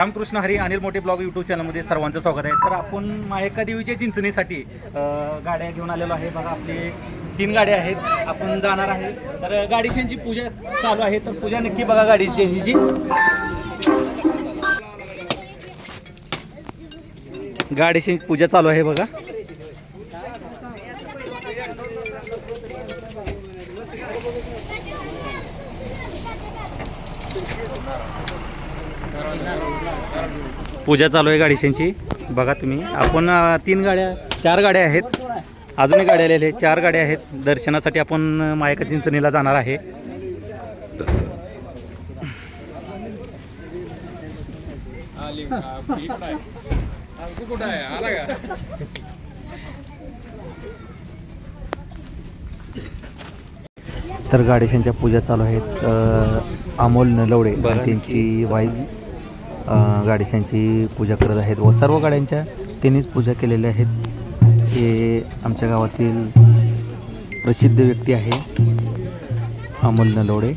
रामकृष्ण हरी अनिल मोठे blog YouTube चॅनलमध्ये सर्वांचं स्वागत आहे. तर आपण मायका देवीच्या चिंचणीसाठी गाड्या घेऊन आलेलो आहे. बघा आपली तीन गाड्या आहेत. आपण जाणार आहे. तर गाडीशांची पूजा चालू आहे. तर पूजा नक्की बघा गाडीची जी. गाडीशी पूजा चालू आहे बघा. पूजा चालू आहे गाडीशांची. बघा तुम्ही. आपण तीन गाड्या चार गाड्या आहेत. अजूनही गाड्या आलेल्या आहेत चार गाड्या आहेत. दर्शनासाठी आपण मायका चिंचणीला जाणार आहे. तर गाडेशांच्या पूजा चालू आहेत. अमोल नलवडे त्यांची वाईफ गाडेशांची पूजा करत आहेत व सर्व गाड्यांच्या त्यांनीच पूजा केलेल्या आहेत. हे आमच्या गावातील प्रसिद्ध व्यक्ती आहे अमोल नलोडे.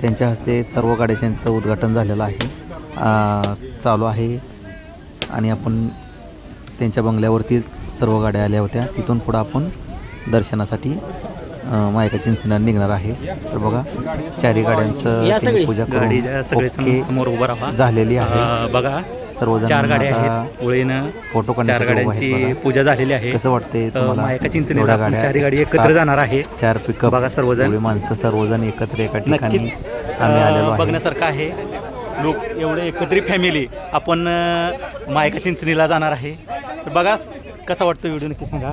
त्यांच्या हस्ते सर्व गाड्यांचं उद्घाटन झालेलं आहे. चालू आहे आणि आपण त्यांच्या बंगल्यावरतीच सर्व गाड्या आल्या होत्या. तिथून पुढं आपण दर्शनासाठी मायका चिंचणार निघणार आहे. तर बघा चारी गाड्यांचं पूजा गाडी समोर उभं राहा. झालेली आहे. बघा सर्वजण चार गाड्या आहेत ओळीनं फोटो चार गाड्यांची. पूजा झालेली आहे. कसं तुम्हाला? मायका चिंचणीला गाड्या, चारी गाडी एकत्र जाणार आहे. चार पिकअप बघा सर्वजण. माणसं सर्वजण एकत्र एका ठिकाणी आम्ही आलेलो बघण्यासारखं आहे. लोक एवढे एकत्रित फॅमिली आपण मायका चिंचणीला जाणार आहे. तर बघा कसा वाटतो व्हिडिओ नक्की सांगा.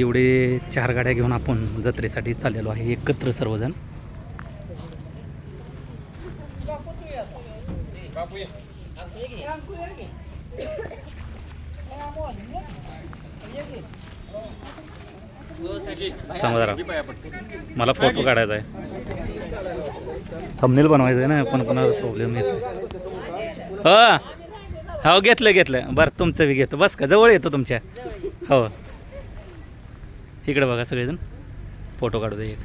एवढे चार गाड्या घेऊन आपण जत्रेसाठी चाललेलो आहे एकत्र सर्वजण. थांबा जरा. मला फोटो काढायचा आहे. थंबनेल बनवायचं आहे ना पण कोणाला प्रॉब्लेम येतो हो. हो घेतलं घेतलं. बरं तुमचं बी घेतो. बस का जवळ येतो तुमच्या. हो. इकडे बघा सगळेजण. फोटो काढू दे एक.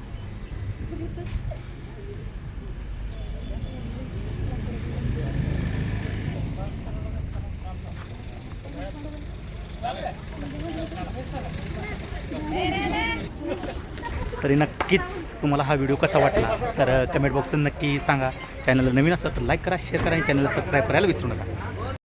तरी नक्कीच तुम्हाला हा व्हिडिओ कसा वाटला? तर कमेंट बॉक्समध्ये नक्की सांगा. चॅनलला नवीन असं तर लाईक करा शेअर करा आणि चॅनलला सबस्क्राईब करायला विसरू नका.